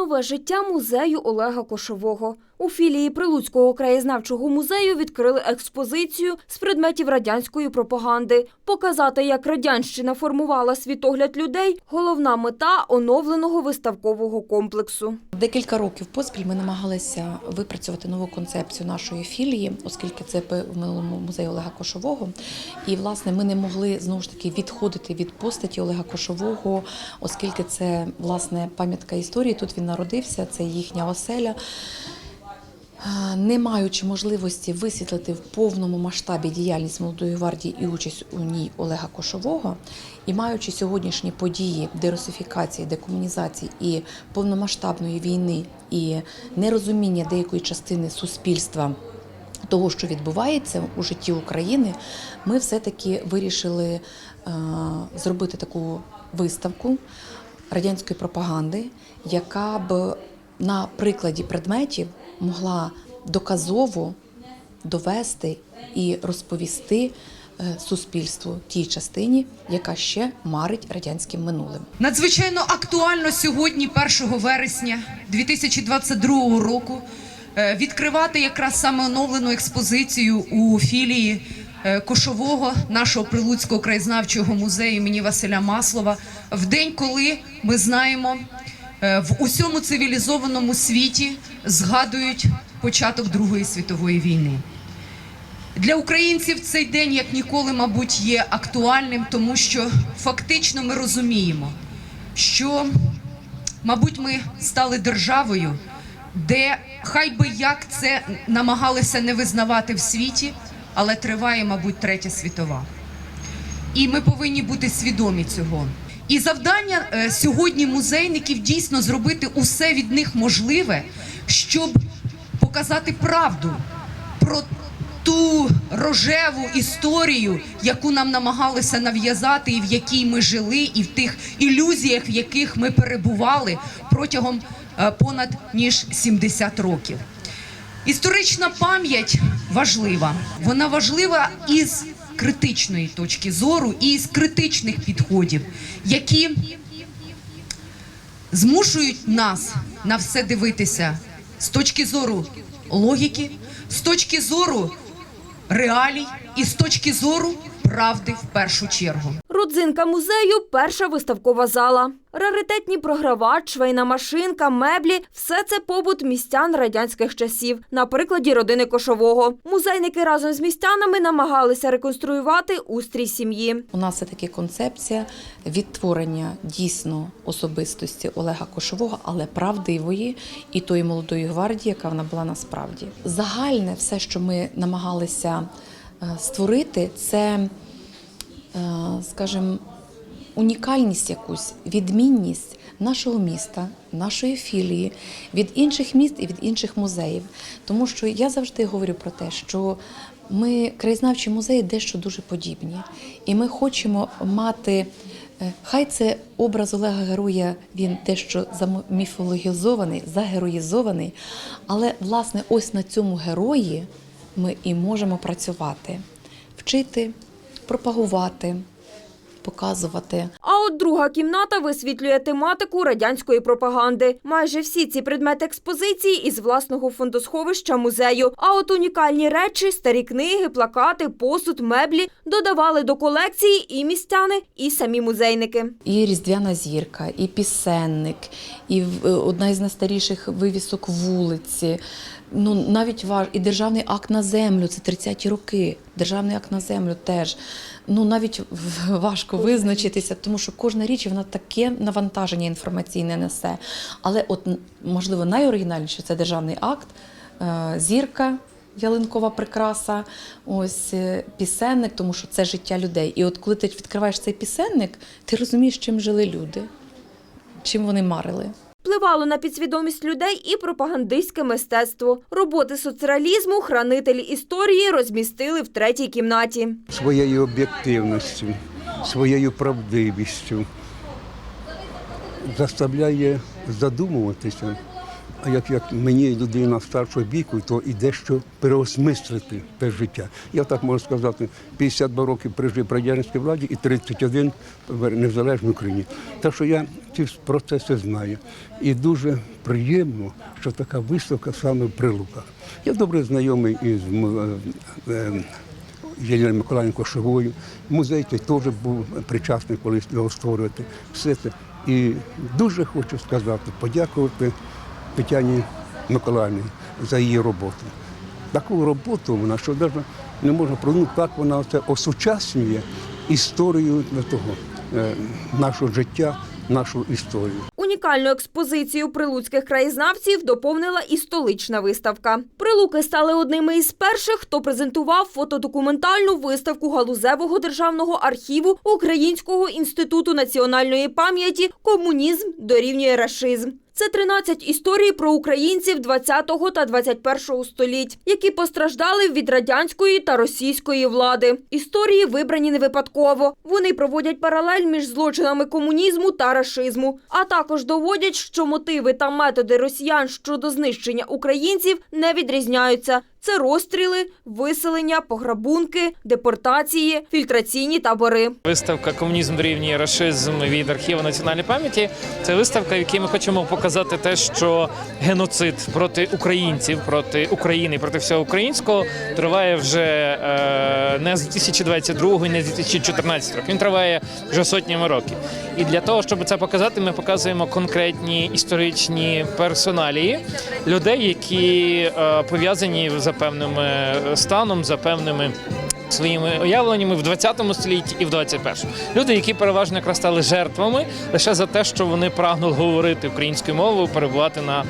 Нове життя музею Олега Кошового. У філії Прилуцького краєзнавчого музею відкрили експозицію з предметів радянської пропаганди. Показати, як радянщина формувала світогляд людей – головна мета оновленого виставкового комплексу. Декілька років поспіль ми намагалися випрацювати нову концепцію нашої філії, оскільки це в минулому музеї Олега Кошового. І власне ми не могли знову ж таки відходити від постаті Олега Кошового, оскільки це власне пам'ятка історії. Тут він народився, це їхня оселя. Не маючи можливості висвітлити в повному масштабі діяльність молодої гвардії і участь у ній Олега Кошового, і маючи сьогоднішні події дерусифікації, декомунізації і повномасштабної війни, і нерозуміння деякої частини суспільства того, що відбувається у житті України, ми все-таки вирішили е, зробити таку виставку радянської пропаганди, яка б на прикладі предметів могла доказово довести і розповісти е, суспільству тій частині, яка ще марить радянським минулим. Надзвичайно актуально сьогодні, 1 вересня 2022 року, е, відкривати якраз саме оновлену експозицію у філії е, Кошового нашого Прилуцького краєзнавчого музею імені Василя Маслова в день, коли ми знаємо, в усьому цивілізованому світі згадують початок Другої світової війни. Для українців цей день як ніколи, мабуть, є актуальним, тому що фактично ми розуміємо, що, мабуть, ми стали державою, де хай би як це намагалися не визнавати в світі, але триває, мабуть, третя світова. І ми повинні бути свідомі цього. І завдання е, сьогодні музейників дійсно зробити усе від них можливе, щоб показати правду про ту рожеву історію, яку нам намагалися нав'язати, і в якій ми жили, і в тих ілюзіях, в яких ми перебували протягом е, понад ніж 70 років. Історична пам'ять важлива. Вона важлива із критичної точки зору і з критичних підходів, які змушують нас на все дивитися з точки зору логіки, з точки зору реалій і з точки зору правди в першу чергу. Родзинка музею – перша виставкова зала. Раритетні програвач, швейна машинка, меблі – все це побут містян радянських часів. На прикладі родини Кошового. Музейники разом з містянами намагалися реконструювати устрій сім'ї. У нас все таки концепція відтворення дійсно особистості Олега Кошового, але правдивої і тої молодої гвардії, яка вона була насправді. Загальне все, що ми намагалися створити, це, е, скажімо, унікальність якусь, відмінність нашого міста, нашої філії від інших міст і від інших музеїв. Тому що я завжди говорю про те, що ми краєзнавчі музеї дещо дуже подібні, і ми хочемо мати. е, Хай це образ Олега Героя, він дещо заміфологізований, загероїзований, але власне ось на цьому герої ми і можемо працювати, вчити, пропагувати, показувати. А от друга кімната висвітлює тематику радянської пропаганди. Майже всі ці предмети експозиції із власного фондосховища музею. А от унікальні речі, старі книги, плакати, посуд, меблі додавали до колекції і містяни, і самі музейники. І різдвяна зірка, і пісенник, і е, одна із найстаріших вивісок вулиці. Ну навіть важ і державний акт на землю. Це 30-ті роки. Державний акт на землю теж. Ну навіть важко визначитися, тому що кожна річ вона таке навантаження інформаційне несе. Але, от можливо, найоригінальніше це державний акт, е, зірка. Ялинкова прикраса, ось е, пісенник, тому що це життя людей. І от коли ти відкриваєш цей пісенник, ти розумієш, чим жили люди, чим вони марили. Впливало на підсвідомість людей і пропагандистське мистецтво. Роботи соцреалізму хранителі історії розмістили в третій кімнаті. своєю об'єктивністю, своєю правдивістю заставляє задумуватися як, як мені людина старшого віку, то і дещо переосмислити те життя. Я так можу сказати, 52 роки прижив при радянській владі і 31 в незалежній Україні. Так що я ці процеси знаю. І дуже приємно, що така виставка саме в Прилуках. Я добре знайомий із е, е, Єліною Миколаївною Кошовою. Музей той теж був причасний колись його створювати. Все це. І дуже хочу сказати, подякувати Тетяні Миколаївні за її роботу. Таку роботу вона, що навіть не можна продумати, так вона це осучаснює історію того, е, нашого життя, нашу історію. Унікальну експозицію прилуцьких краєзнавців доповнила і столична виставка. Прилуки стали одними із перших, хто презентував фотодокументальну виставку галузевого державного архіву Українського інституту національної пам'яті Комунізм дорівнює рашизм. Це 13 історій про українців 20 та 21 століть, які постраждали від радянської та російської влади. Історії вибрані не випадково. Вони проводять паралель між злочинами комунізму та рашизму, а також доводять, що мотиви та методи росіян щодо знищення українців не відрізняються. Це розстріли, виселення, пограбунки, депортації, фільтраційні табори. Виставка Комунізм дорівнює рашизм від архіву національної пам'яті. Це виставка, в якій ми хочемо показати те, що геноцид проти українців, проти України, проти всього українського триває вже е, не з 2022 і не з 2014 років. Він триває вже сотнями років. І для того, щоб це показати, ми показуємо конкретні історичні персоналії людей, які е, пов'язані за певним е, станом, за певними своїми уявленнями в 20 столітті і в 21-му. Люди, які переважно якраз стали жертвами лише за те, що вони прагнули говорити українською мовою, перебувати на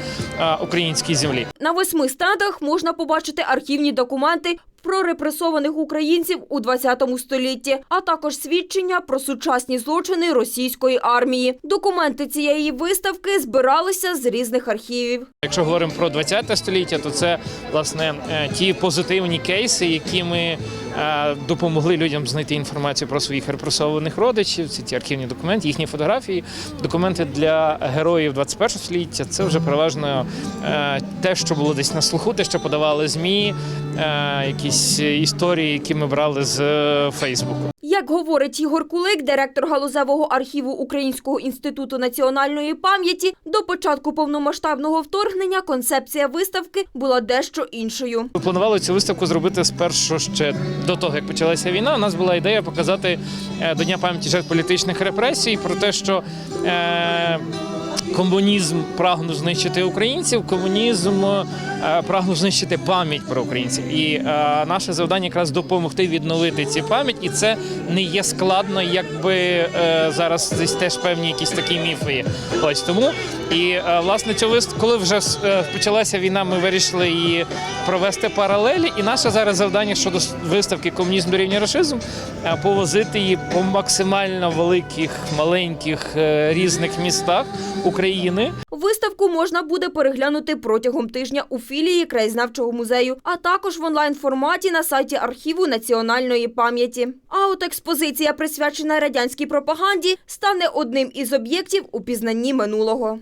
українській землі. На восьми стадах можна побачити архівні документи про репресованих українців у 20 столітті, а також свідчення про сучасні злочини російської армії. Документи цієї виставки збиралися з різних архівів. Якщо говоримо про 20 століття, то це власне е, ті позитивні кейси, які ми е, допомогли людям знайти інформацію про своїх репресованих родичів. Це ті архівні документи, їхні фотографії. Документи для героїв 21 століття це вже переважно е, те, що було десь на слуху, те, що подавали змі, е, якісь історії, які ми брали з е, Фейсбуку. Як говорить Ігор Кулик, директор галузевого архіву Українського інституту національної пам'яті, до початку повномасштабного вторгнення концепція виставки була дещо іншою. Ми планували цю виставку зробити спершу ще до того, як почалася війна. У нас була ідея показати е, до Дня пам'яті жертв політичних репресій про те, що е, комунізм прагнув знищити українців, комунізм е, прагнув знищити пам'ять про українців. І е, наше завдання якраз допомогти відновити ці пам'ять, і це не є складно, якби е, зараз десь теж певні якісь такі міфи є. Ось тому. І власне цю вист, коли вже почалася війна, ми вирішили її провести паралелі. І наше зараз завдання щодо виставки Комунізм дорівнює рашизм повозити її по максимально великих, маленьких різних містах України. Виставку можна буде переглянути протягом тижня у філії краєзнавчого музею, а також в онлайн-форматі на сайті архіву національної пам'яті. А от експозиція, присвячена радянській пропаганді, стане одним із об'єктів у пізнанні минулого.